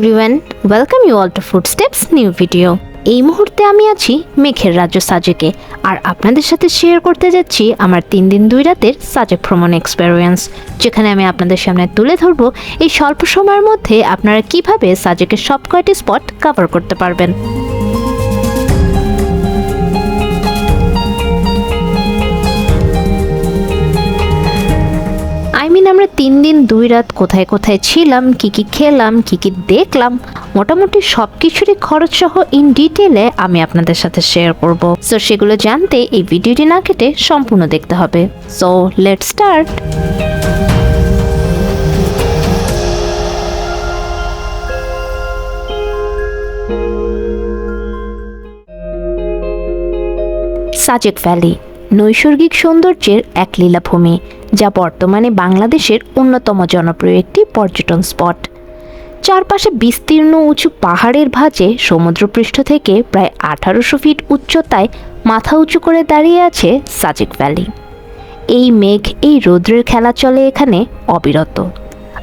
Everyone welcome you all to Food Steps new video এই মুহূর্তে আমি আছি মেঘের রাজ্য সাজেকে, আর আপনাদের সাথে শেয়ার করতে যাচ্ছি আমার তিন দিন দুই রাতের সাজেক ভ্রমণ এক্সপেরিয়েন্স যেখানে আমি আপনাদের সামনে তুলে ধরবো এই স্বল্প সময়ের মধ্যে আপনারা কীভাবে সাজেকের সব কয়টি স্পট কভার করতে পারবেন। মিন আমরা তিন দিন, দুই রাত কোথায় কোথায় ছিলাম, কি কি খেলাম, কি কি দেখলাম, মোটামুটি সব কিছুরই খরচ সহ ইন ডিটেলে আমি আপনাদের সাথে শেয়ার করব। সো সেগুলো জানতে এই ভিডিওটি না কেটে সম্পূর্ণ দেখতে হবে। So let start Sajek valley নৈসর্গিক সৌন্দর্যের এক লীলাভূমি। যা বর্তমানে বাংলাদেশের অন্যতম জনপ্রিয় একটি পর্যটন স্পট। চারপাশে বিস্তীর্ণ উঁচু পাহাড়ের ভাঁজে সমুদ্রপৃষ্ঠ থেকে প্রায় আঠারোশো ফিট উচ্চতায় মাথা উঁচু করে দাঁড়িয়ে আছে সাজেক ভ্যালি। এই মেঘ, এই রৌদ্রের খেলা চলে এখানে অবিরত।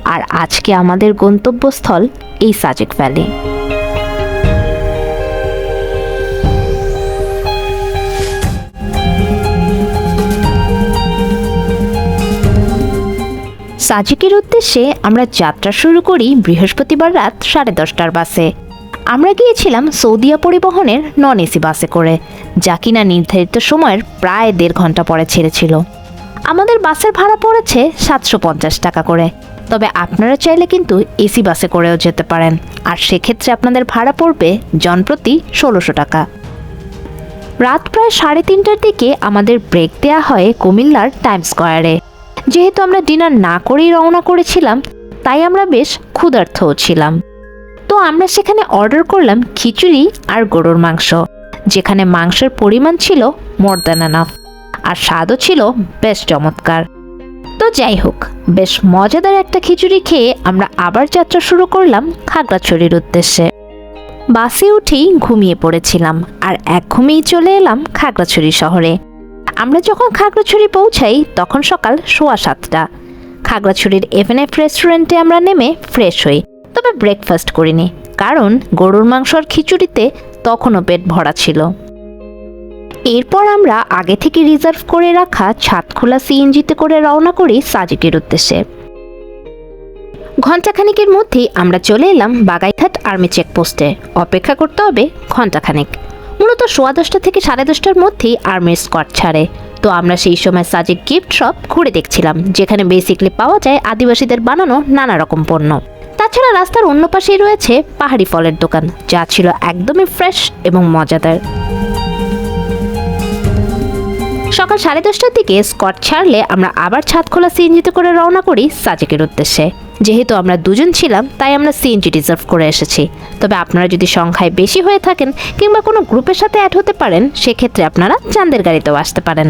আর আজকে আমাদের গন্তব্যস্থল এই সাজেক ভ্যালি। সাজিকের উদ্দেশ্যে আমরা যাত্রা শুরু করি বৃহস্পতিবার রাত সাড়ে দশটার বাসে। আমরা গিয়েছিলাম সৌদিয়া পরিবহনের নন এসি বাসে করে, যা কিনা নির্ধারিত সময়ের প্রায় দেড় ঘণ্টা পরে ছেড়েছিল। আমাদের বাসের ভাড়া পড়েছে সাতশো পঞ্চাশ টাকা করে। তবে আপনারা চাইলে কিন্তু এসি বাসে করেও যেতে পারেন, আর সেক্ষেত্রে আপনাদের ভাড়া পড়বে জনপ্রতি ষোলোশো টাকা। রাত প্রায় সাড়ে তিনটার দিকে আমাদের ব্রেক দেওয়া হয় কুমিল্লার টাইম স্কোয়ারে। যেহেতু আমরা ডিনার না করেই রওনা করেছিলাম, তাই আমরা বেশ ক্ষুধার্থও ছিলাম। তো আমরা সেখানে অর্ডার করলাম খিচুড়ি আর গরুর মাংস, যেখানে মাংসের পরিমাণ ছিল মোর আর স্বাদও ছিল বেশ চমৎকার। তো যাই হোক, বেশ মজাদার একটা খিচুড়ি খেয়ে আমরা আবার যাত্রা শুরু করলাম খাগড়াছড়ির উদ্দেশ্যে। বাসে উঠেই ঘুমিয়ে পড়েছিলাম আর এক ঘুমেই চলে এলাম খাগড়াছড়ি শহরে। আমরা যখন খাগড়াছড়ি পৌঁছাই, তখন সকাল সোয়া সাতটা। খাগড়াছড়ির এফ রেস্টুরেন্টে আমরা নেমে ফ্রেশ হই। তবে ব্রেকফাস্ট করিনি, কারণ গরুর মাংস আর খিচুড়িতে তখনও পেট ভরা ছিল। এরপর আমরা আগে থেকে রিজার্ভ করে রাখা ছাদখোলা সিএনজিতে করে রওনা করি সাজিকের উদ্দেশ্যে। ঘণ্টাখানিকের মধ্যেই আমরা চলে এলাম বাগাইঘাট আর্মি চেকপোস্টে অপেক্ষা করতে হবে ঘণ্টাখানিক। মূলত সোয়া দশটা থেকে সাড়ে দশটার মধ্যেই আর্মির স্কট ছাড়ে। তো আমরা সেই সময় সাজেক গিফট শপ ঘুরে দেখছিলাম, যেখানে বেসিকলি পাওয়া যায় আদিবাসীদের বানানো নানা রকম পণ্য। তাছাড়া রাস্তার অন্য পাশেই রয়েছে পাহাড়ি ফলের দোকান, যা ছিল একদমই ফ্রেশ এবং মজাদার। সকাল সাড়ে দশটার দিকে স্কট ছাড়লে আমরা আবার ছাদ খোলা সিএনজিতে করে রওনা করি সাজেকের উদ্দেশ্যে। যেহেতু আমরা দুজন ছিলাম, তাই আমরা সিএনজি রিজার্ভ করে এসেছি। তবে আপনারা যদি সংখ্যায় বেশি হয়ে থাকেন কিংবা কোনো গ্রুপের সাথে অ্যাড হতে পারেন, সেক্ষেত্রে আপনারা চাঁদের গাড়িতেও আসতে পারেন।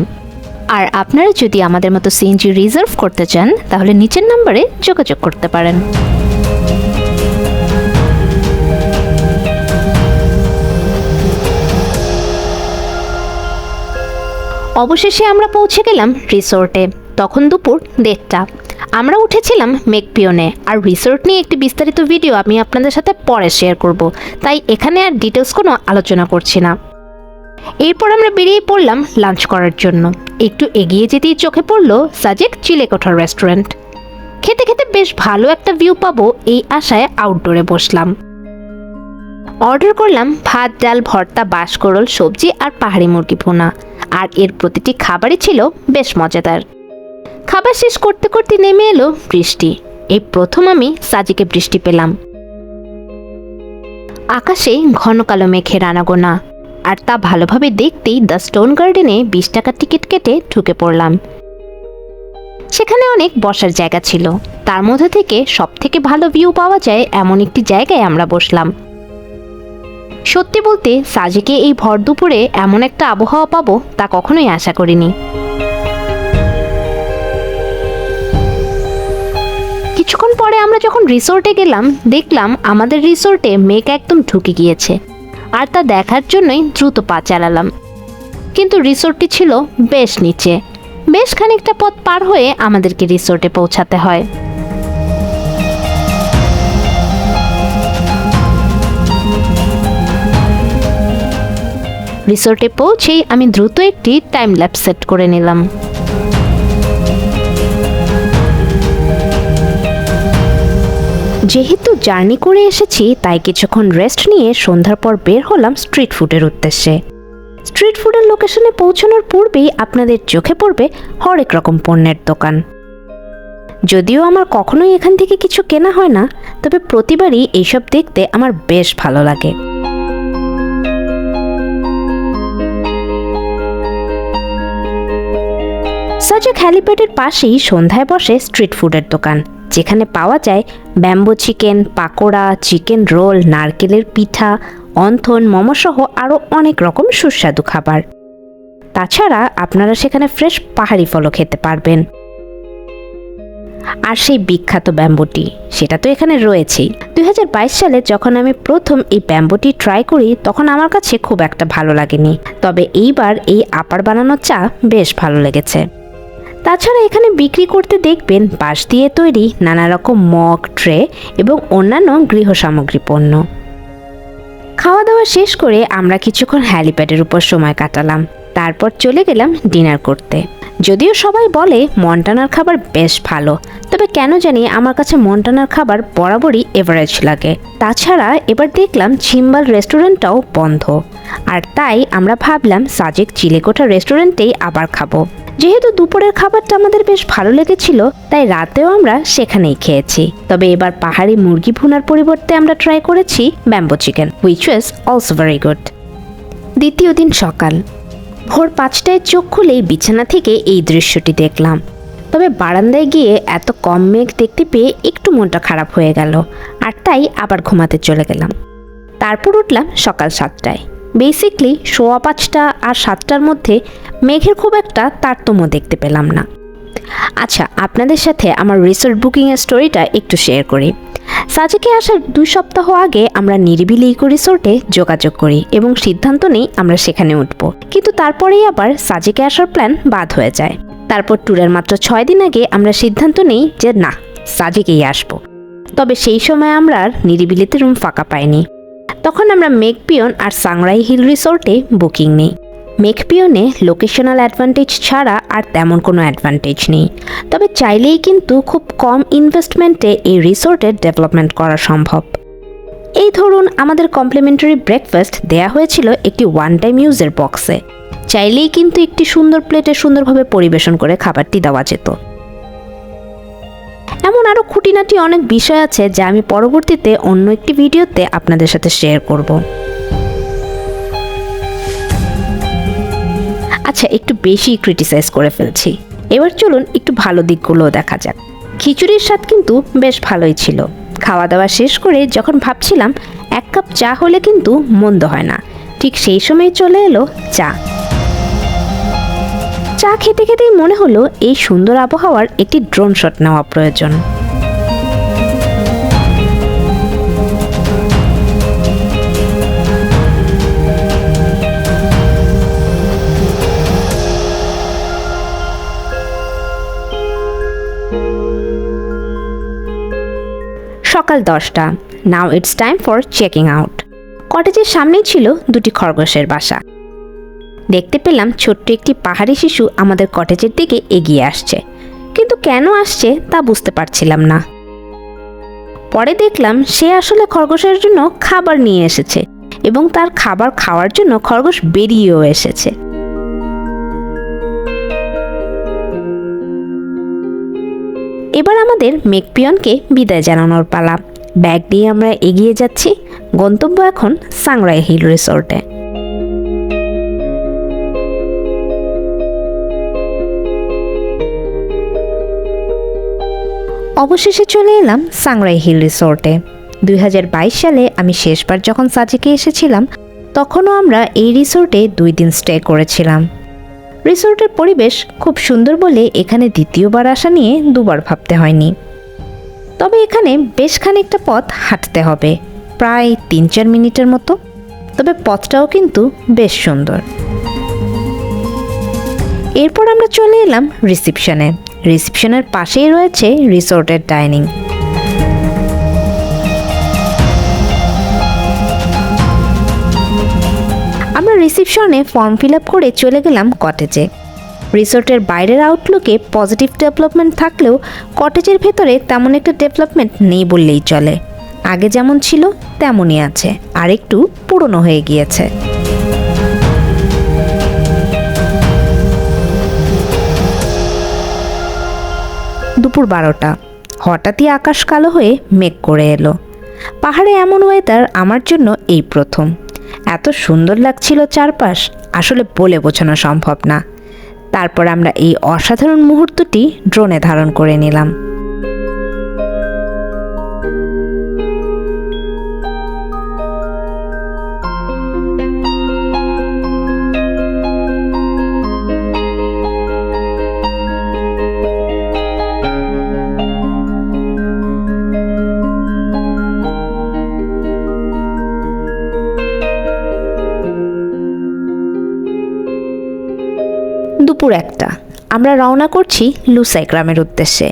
আর আপনারা যদি আমাদের মতো সিএনজি রিজার্ভ করতে চান, তাহলে নিচের নম্বরে যোগাযোগ করতে পারেন। অবশেষে আমরা পৌঁছে গেলাম রিসোর্টে তখন দুপুর দেড়টা। আমরা উঠেছিলাম মেকপিওনে আর রিসোর্ট নিয়ে একটি বিস্তারিত ভিডিও আমি আপনাদের সাথে পরে শেয়ার করব। তাই এখানে আর ডিটেলস কোনো আলোচনা করছি না। এরপর আমরা বেরিয়ে পড়লাম লাঞ্চ করার জন্য। একটু এগিয়ে যেতেই চোখে পড়ল সাজেক চিলেকোঠার রেস্টুরেন্ট। খেতে খেতে বেশ ভালো একটা ভিউ পাবো এই আশায় আউটডোরে বসলাম। অর্ডার করলাম ভাত, ডাল, ভর্তা, বাঁশকরল, সবজি আর পাহাড়ি মুরগি ভুনা। আর এর প্রতিটি খাবারই ছিল বেশ মজাদার। খাবার শেষ করতে করতে নেমে এলো বৃষ্টি। এই প্রথম আমি সাজিকে বৃষ্টি পেলাম। আকাশে ঘন কালো মেঘের আনাগোনা আর তা ভালোভাবে দেখতেই দ্য স্টোন গার্ডেনে বিশ টাকার টিকিট কেটে ঢুকে পড়লাম। সেখানে অনেক বসার জায়গা ছিল। তার মধ্যে থেকে সব থেকে ভালো ভিউ পাওয়া যায় এমন একটি জায়গায় আমরা বসলাম। সত্যি বলতে, সাজিকে এই ভর দুপুরে এমন একটা আবহাওয়া পাবো তা কখনোই আশা করিনি। কিছুক্ষণ পরে আমরা যখন রিসোর্টে গেলাম, দেখলাম আমাদের রিসোর্টে মেঘ একদম ঢুকে গিয়েছে আর তা দেখার জন্যই দ্রুত পা চালালাম। কিন্তু রিসোর্টটি ছিল বেশ নিচে। বেশ খানিকটা পথ পার হয়ে আমাদেরকে রিসোর্টে পৌঁছাতে হয়। রিসোর্টে পৌঁছেই আমি দ্রুত একটি টাইম ল্যাপ সেট করে নিলাম। যেহেতু জার্নি করে এসেছি, তাই কিছুক্ষণ রেস্ট নিয়ে সন্ধ্যার পর বের হলাম স্ট্রিট ফুডের উদ্দেশ্যে। স্ট্রিট ফুডের লোকেশনে পৌঁছানোর পূর্বেই আপনাদের চোখে পড়বে হরেক রকম পণ্যের দোকান। যদিও আমার কখনোই এখান থেকে কিছু কেনা হয় না, তবে প্রতিবারই এইসব দেখতে আমার বেশ ভালো লাগে। সাজেক হ্যালিপ্যাডের পাশেই সন্ধ্যায় বসে স্ট্রিট ফুডের দোকান। যেখানে পাওয়া যায় bamboo chicken, pakora, chicken roll, নারকেলের পিঠা, অন্থন, মোমোসহ আরও অনেক রকম সুস্বাদু খাবার। তাছাড়া আপনারা সেখানে ফ্রেশ পাহাড়ি ফলও খেতে পারবেন। আর সেই বিখ্যাত ব্যাম্বোটি, সেটা তো এখানে রয়েছেই। দুই হাজার বাইশ সালে যখন আমি প্রথম এই ব্যাম্বোটি ট্রাই করি, তখন আমার কাছে খুব একটা ভালো লাগেনি। তবে এইবার এই আপার বানানো চা বেশ ভালো লেগেছে। তাছাড়া এখানে বিক্রি করতে দেখবেন বাঁশ দিয়ে তৈরি নানা রকম মগ, ট্রে এবং অন্যান্য গৃহ সামগ্রী পণ্য। খাওয়া দাওয়া শেষ করে আমরা কিছুক্ষণ হ্যালিপ্যাডের উপর সময় কাটালাম। তারপর চলে গেলাম ডিনার করতে। যদিও সবাই বলে মন্টানার খাবার বেশ ভালো, তবে কেন জানি আমার কাছে মন্টানার খাবার বরাবরই এভারেজ লাগে। তাছাড়া এবার দেখলাম ছিম্বাল রেস্টুরেন্টটাও বন্ধ, আর তাই আমরা ভাবলাম সাজেক চিলেকোঠা রেস্টুরেন্টেই আবার খাব। যেহেতু দুপুরের খাবারটা আমাদের বেশ ভালো লেগেছিল, তাই রাতেও আমরা সেখানেই খেয়েছি। তবে এবার পাহাড়ি মুরগি ভুনার পরিবর্তে আমরা ট্রাই করেছি bamboo chicken which was also very good দ্বিতীয় দিন সকাল ভোর পাঁচটায় চোখ খুলেই বিছানা থেকে এই দৃশ্যটি দেখলাম। তবে বারান্দায় গিয়ে এত কম মেঘ দেখতে পেয়ে একটু মনটা খারাপ হয়ে গেল, আর তাই আবার ঘুমাতে চলে গেলাম। তারপর উঠলাম সকাল সাতটায়। বেসিকলি সোয়া পাঁচটা আর সাতটার মধ্যে মেঘের খুব একটা তারতম্য দেখতে পেলাম না। আচ্ছা আপনাদের সাথে আমার রিসোর্ট বুকিংয়ের স্টোরিটা একটু শেয়ার করি। সাজেকে আসার দুই সপ্তাহ আগে আমরা নিরিবিলি ইকো রিসোর্টে যোগাযোগ করি এবং সিদ্ধান্ত নেই আমরা সেখানে উঠব। কিন্তু তারপরেই আবার সাজেকে আসার প্ল্যান বাদ হয়ে যায়। তারপর ট্যুরের মাত্র ছয় দিন আগে আমরা সিদ্ধান্ত নেই যে না, সাজেকেই আসব। তবে সেই সময় আমরা আর নিরিবিলিতে রুম ফাঁকা পাইনি। তখন আমরা মেঘপিয়ন আর সাংরাই হিল রিসোর্টে বুকিং নিই। মেঘপিয়নে লোকেশনাল অ্যাডভান্টেজ ছাড়া আর তেমন কোনো অ্যাডভান্টেজ নেই। তবে চাইলেই কিন্তু খুব কম ইনভেস্টমেন্টে এই রিসোর্টের ডেভেলপমেন্ট করা সম্ভব। এই ধরুন, আমাদের কমপ্লিমেন্টারি ব্রেকফাস্ট দেয়া হয়েছিল একটি ওয়ান টাইম ইউজের বক্সে। চাইলেই কিন্তু একটি সুন্দর প্লেটে সুন্দরভাবে পরিবেশন করে খাবারটি দেওয়া যেত। এমন আরও খুঁটিনাটি অনেক বিষয় আছে যা আমি পরবর্তীতে অন্য একটি ভিডিওতে আপনাদের সাথে শেয়ার করব। আচ্ছা একটু বেশি ক্রিটিসাইজ করে ফেলছি। এবার চলুন একটু ভালো দিকগুলোও দেখা যাক। খিচুড়ির স্বাদ কিন্তু বেশ ভালোই ছিল। খাওয়া দাওয়া শেষ করে যখন ভাবছিলাম, এক কাপ চা হলে কিন্তু মন্দ হয় না, ঠিক সেই সময় চলে এলো চা। চা খেতে খেতেই মনে হলো এই সুন্দর আবহাওয়ার একটি ড্রোন শট নেওয়া প্রয়োজন। সকাল দশটা। Now it's time for checking out কটেজের সামনেই ছিল দুটি খরগোশের বাসা। দেখতে পেলাম ছোট্ট একটি পাহাড়ি শিশু আমাদের কটেজের দিকে এগিয়ে আসছে। কিন্তু কেন আসছে তা বুঝতে পারছিলাম না। পরে দেখলাম সে আসলে খরগোশের জন্য খাবার নিয়ে এসেছে এবং তার খাবার খাওয়ার জন্য খরগোশ বেরিয়েও এসেছে। এবার আমাদের মেকপিয়নকে বিদায় জানানোর পালা। ব্যাগ নিয়ে আমরা এগিয়ে যাচ্ছি গন্তব্য এখন সাংরাই হিল রিসোর্টে। অবশেষে চলে এলাম সাংরাই হিল রিসোর্টে। দুই হাজার বাইশ সালে আমি শেষবার যখন সাজেকে এসেছিলাম, তখনও আমরা এই রিসোর্টে দুই দিন স্টে করেছিলাম। রিসোর্টের পরিবেশ খুব সুন্দর বলে এখানে দ্বিতীয়বার আসা নিয়ে দুবার ভাবতে হয়নি। তবে এখানে বেশ খানিকটা পথ হাঁটতে হবে, প্রায় তিন চার মিনিটের মতো। তবে পথটাও কিন্তু বেশ সুন্দর। এরপর আমরা চলে এলাম রিসিপশনে। রিসিপশনের পাশেই রয়েছে রিসোর্টের ডাইনিং। রিসিপশনে ফর্ম ফিল আপ করে চলে গেলাম কটেজে। রিসোর্টের বাইরের আউটলুকে পজিটিভ ডেভেলপমেন্ট থাকলেও কটেজের ভেতরে তেমন একটা ডেভেলপমেন্ট নেই বললেই চলে। আগে যেমন ছিল, তেমনই আছে, আর একটু পুরনো হয়ে গিয়েছে। দুপুর বারোটা। হঠাৎই আকাশ কালো হয়ে মেঘ করে এলো। পাহাড়ে এমন ওয়েদার আমার জন্য এই প্রথম। এত সুন্দর লাগছিল চারপাশ, আসলে বলে বোঝানো সম্ভব না। তারপর আমরা এই অসাধারণ মুহূর্তটি ড্রোনে ধারণ করে নিলাম। দুপুর একটা। আমরা রওনা করছি লুসাই গ্রামের উদ্দেশ্যে।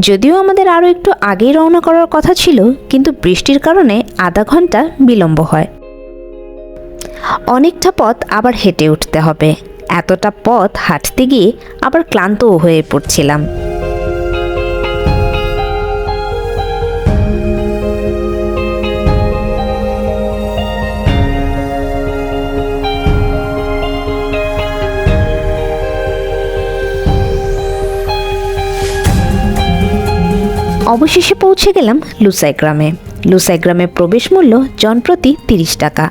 যদিও আমাদের আরও একটু আগেই রওনা করার কথা ছিল, কিন্তু বৃষ্টির কারণে আধা ঘণ্টা বিলম্ব হয়। অনেকটা পথ আবার হেঁটে উঠতে হবে। এতটা পথ হাঁটতে গিয়ে আবার ক্লান্তও হয়ে পড়ছিলাম। অবশেষে পৌঁছে গেলাম লুসাই গ্রামে। লুসাই গ্রামে প্রবেশ মূল্য জনপ্রতি তিরিশ টাকা।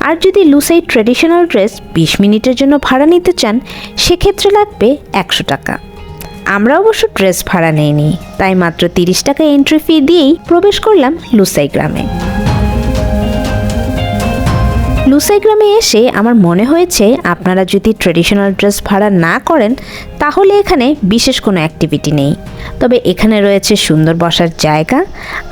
আর যদি লুসাই ট্রেডিশনাল ড্রেস বিশ মিনিটের জন্য ভাড়া নিতে চান, সেক্ষেত্রে লাগবে একশো টাকা। আমরা অবশ্য ড্রেস ভাড়া নেইনি, তাই মাত্র তিরিশ টাকা এন্ট্রি ফি দিয়েই প্রবেশ করলাম লুসাই গ্রামে। লুসাই গ্রামে এসে আমার মনে হয়েছে আপনারা যদি ট্রেডিশনাল ড্রেস ভাড়া না করেন, তাহলে এখানে বিশেষ কোনো অ্যাক্টিভিটি নেই। তবে এখানে রয়েছে সুন্দর বসার জায়গা,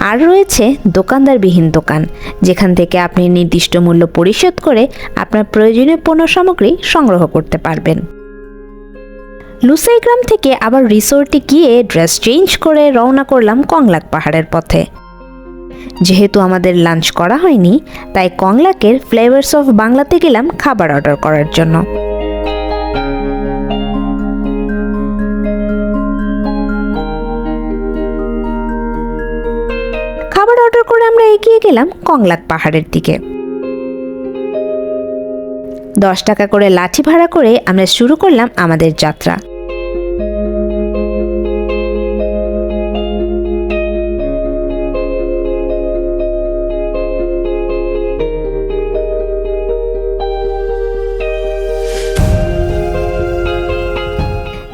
আর রয়েছে দোকানদারবিহীন দোকান, যেখান থেকে আপনি নির্দিষ্ট মূল্য পরিশোধ করে আপনার প্রয়োজনীয় পণ্য সামগ্রী সংগ্রহ করতে পারবেন। লুসাই গ্রাম থেকে আবার রিসোর্টে গিয়ে ড্রেস চেঞ্জ করে রওনা করলাম কংলাক পাহাড়ের পথে। যেহেতু আমাদের লাঞ্চ করা হয়নি, তাই কংলাকের ফ্লেভার্স অফ বাংলাতে গেলাম খাবার অর্ডার করার জন্য। খাবার অর্ডার করে আমরা এগিয়ে গেলাম কংলাক পাহাড়ের দিকে। দশ টাকা করে লাঠি ভাড়া করে আমরা শুরু করলাম আমাদের যাত্রা।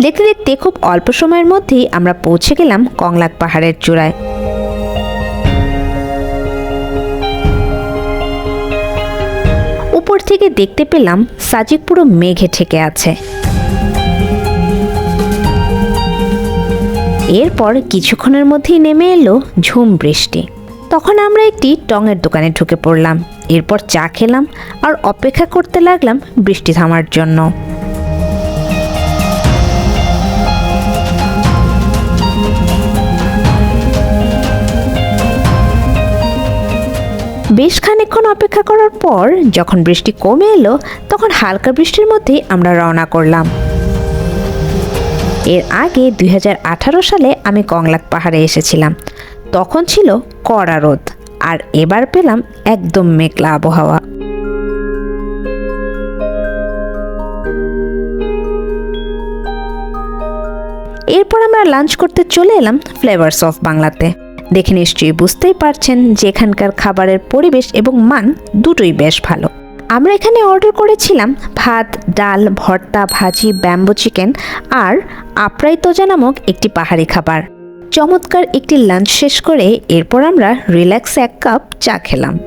দেখতে দেখতে খুব অল্প সময়ের মধ্যেই আমরা পৌঁছে গেলাম কংলাক পাহাড়ের চূড়ায়। উপর থেকে দেখতে পেলাম সাজিক পুরো মেঘে ঠেকে আছে। এরপর কিছুক্ষণের মধ্যেই নেমে এলো ঝুম বৃষ্টি। তখন আমরা একটি টঙের দোকানে ঢুকে পড়লাম। এরপর চা খেলাম আর অপেক্ষা করতে লাগলাম বৃষ্টি থামার জন্য। বেশ খানিকক্ষণ অপেক্ষা করার পর যখন বৃষ্টি কমে এলো, তখন হালকা বৃষ্টির মধ্যেই আমরা রওনা করলাম। এর আগে দুই হাজার আঠারো সালে আমি কংলাক পাহাড়ে এসেছিলাম। তখন ছিল কড়া রোদ, আর এবার পেলাম একদম মেঘলা আবহাওয়া। এরপর আমরা লাঞ্চ করতে চলে এলাম ফ্লেভার্স অফ বাংলাতে। দেখে নিশ্চয়ই বুঝতেই পারছেন যে এখানকার খাবারের পরিবেশ এবং মান দুটোই বেশ ভালো। আমরা এখানে অর্ডার করেছিলাম ভাত, ডাল, ভর্তা, ভাজি ব্যাম্বো চিকেন আর আপরাই তোজা নামক একটি পাহাড়ি খাবার। চমৎকার একটি লাঞ্চ শেষ করে এরপর আমরা রিল্যাক্স এক কাপ চা খেলাম।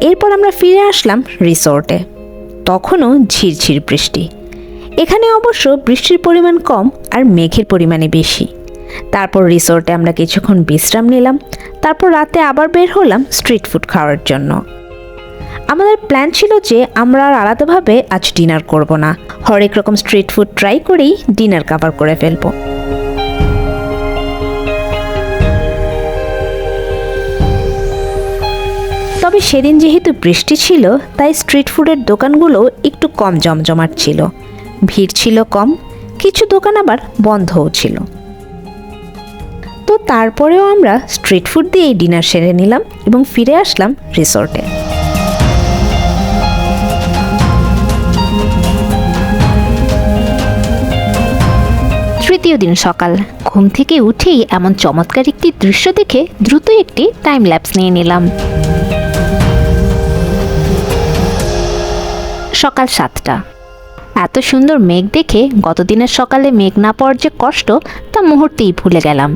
এরপর আমরা ফিরে আসলাম রিসোর্টে তখনও ঝিরঝির বৃষ্টি। এখানে অবশ্য বৃষ্টির পরিমাণ কম আর মেঘের পরিমাণে বেশি। তারপর রিসোর্টে আমরা কিছুক্ষণ বিশ্রাম নিলাম, তারপর রাতে আবার বের হলাম স্ট্রিট ফুড খাওয়ার জন্য। আমাদের প্ল্যান ছিল যে আমরা আর আলাদাভাবে আজ ডিনার করব না। হরেক রকম স্ট্রিট ফুড ট্রাই করেই ডিনার কাভার করে ফেলব। তবে সেদিন যেহেতু বৃষ্টি ছিল, তাই স্ট্রিট ফুডের দোকানগুলো একটু কম জমজমাট ছিল। ভিড় ছিল কম, কিছু দোকান আবার বন্ধও ছিল। তো তারপরেও আমরা স্ট্রিট ফুড দিয়েই ডিনার সেরে নিলাম এবং ফিরে আসলাম রিসর্টে। তৃতীয় দিন সকাল। ঘুম থেকে উঠেই এমন চমৎকার একটি দৃশ্য দেখে দ্রুত একটি টাইম ল্যাপস নিয়ে নিলাম। সকাল সাতটা। এত সুন্দর মেঘ দেখে গতদিনের সকালে মেঘ না পাওয়ার যে কষ্ট, তা মুহূর্তেই ভুলে গেলাম।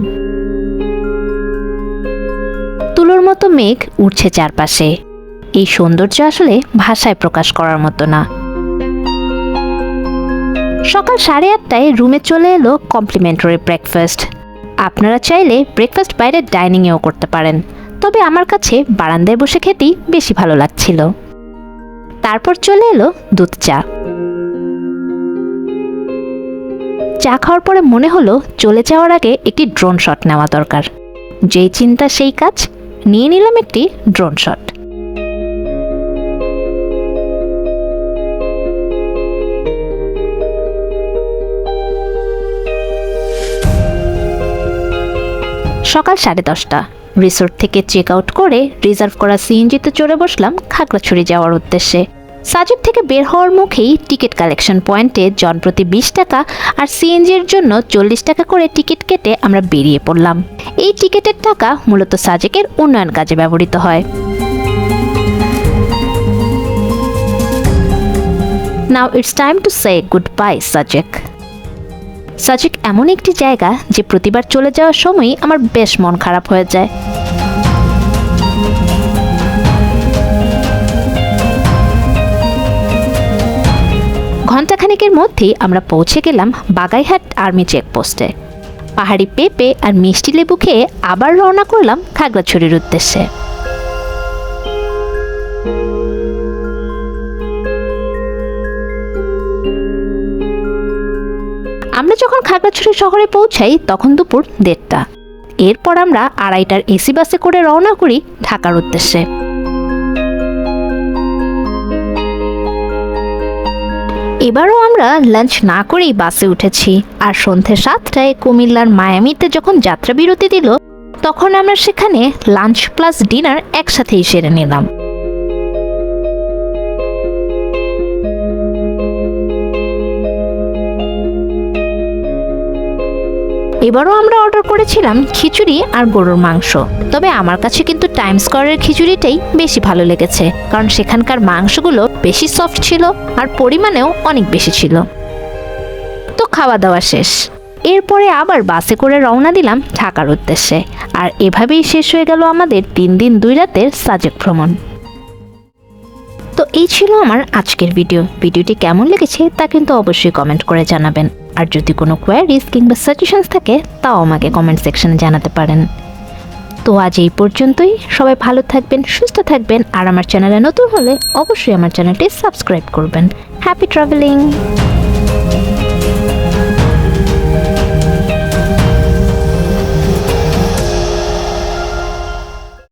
তুলোর মতো মেঘ উঠছে চারপাশে। এই সৌন্দর্য আসলে ভাষায় প্রকাশ করার মতো না। সকাল সাড়ে আটটায় রুমে চলে এলো কমপ্লিমেন্টারি ব্রেকফাস্ট আপনারা চাইলে ব্রেকফাস্ট বাইরে ডাইনিংয়েও করতে পারেন, তবে আমার কাছে বারান্দায় বসে খেতেই বেশি ভালো লাগছিল। তারপর চলে এলো দুধ চা। চা খাওয়ার পরে মনে হলো চলে যাওয়ার আগে একটি ড্রোন শট নেওয়া দরকার। যেই চিন্তা সেই কাজ, নিয়ে নিলাম একটি ড্রোন শট সকাল সাড়ে দশটা। রিসোর্ট থেকে চেক আউট করে রিজার্ভ করা সিএনজিতে চড়ে বসলাম খাগড়াছড়ি যাওয়ার উদ্দেশ্যে। সাজেক থেকে বের হওয়ার মুখেই টিকিট কালেকশন পয়েন্টে জনপ্রতি বিশ টাকা আর সিএনজির জন্য চল্লিশ টাকা করে টিকিট কেটে আমরা বেরিয়ে পড়লাম। এই টিকিটের টাকা মূলত সাজেকের উন্নয়ন কাজে ব্যবহৃত হয়। Now it's time to say goodbye Sajek. Sajek এমন একটি জায়গা যে প্রতিবার চলে যাওয়ার সময়ই আমার বেশ মন খারাপ হয়ে যায়। ঘণ্টাখানেকের মধ্যেই আমরা পৌঁছে গেলাম বাগাইহাট আর্মি চেকপোস্টে। পাহাড়ি পেঁপে আর মিষ্টি লেবু খেয়ে আবার রওনা করলাম খাগড়াছড়ির উদ্দেশ্যে। আমরা যখন খাগড়াছড়ি শহরে পৌঁছাই, তখন দুপুর দেড়টা। এরপর আমরা আড়াইটার এসি বাসে করে রওনা করি ঢাকার উদ্দেশ্যে। এবারও আমরা লাঞ্চ না করেই বাসে উঠেছি। আর সন্ধ্যে সাতটায় কুমিল্লার মায়ামিতে যখন যাত্রা বিরতি দিল, তখন আমরা সেখানে লাঞ্চ প্লাস ডিনার একসাথেই সেরে নিলাম। এবারও আমরা অর্ডার করেছিলাম খিচুড়ি আর গরুর মাংস। তবে আমার কাছে কিন্তু টাইম স্কোয়ারের খিচুড়িটাই বেশি ভালো লেগেছে, কারণ সেখানকার মাংসগুলো বেশি সফট ছিল আর পরিমাণেও অনেক বেশি ছিল। তো খাওয়া দাওয়া শেষ। এরপরে আবার বাসে করে রওনা দিলাম ঢাকার উদ্দেশ্যে। আর এভাবেই শেষ হয়ে গেল আমাদের তিন দিন দুই রাতের সাজেক ভ্রমণ। তো এই ছিল আমার আজকের ভিডিও ভিডিওটি কেমন লেগেছে তা কিন্তু অবশ্যই কমেন্ট করে জানাবেন। আর যদি কোনো কোয়ারিজ কিংবা সাজেশনস থাকে, তাও আমাকে কমেন্ট সেকশনে জানাতে পারেন। তো আজ এই পর্যন্তই। সবাই ভালো থাকবেন, সুস্থ থাকবেন। আর আমার চ্যানেলে নতুন হলে অবশ্যই আমার চ্যানেলটি সাবস্ক্রাইব করবেন। Happy travelling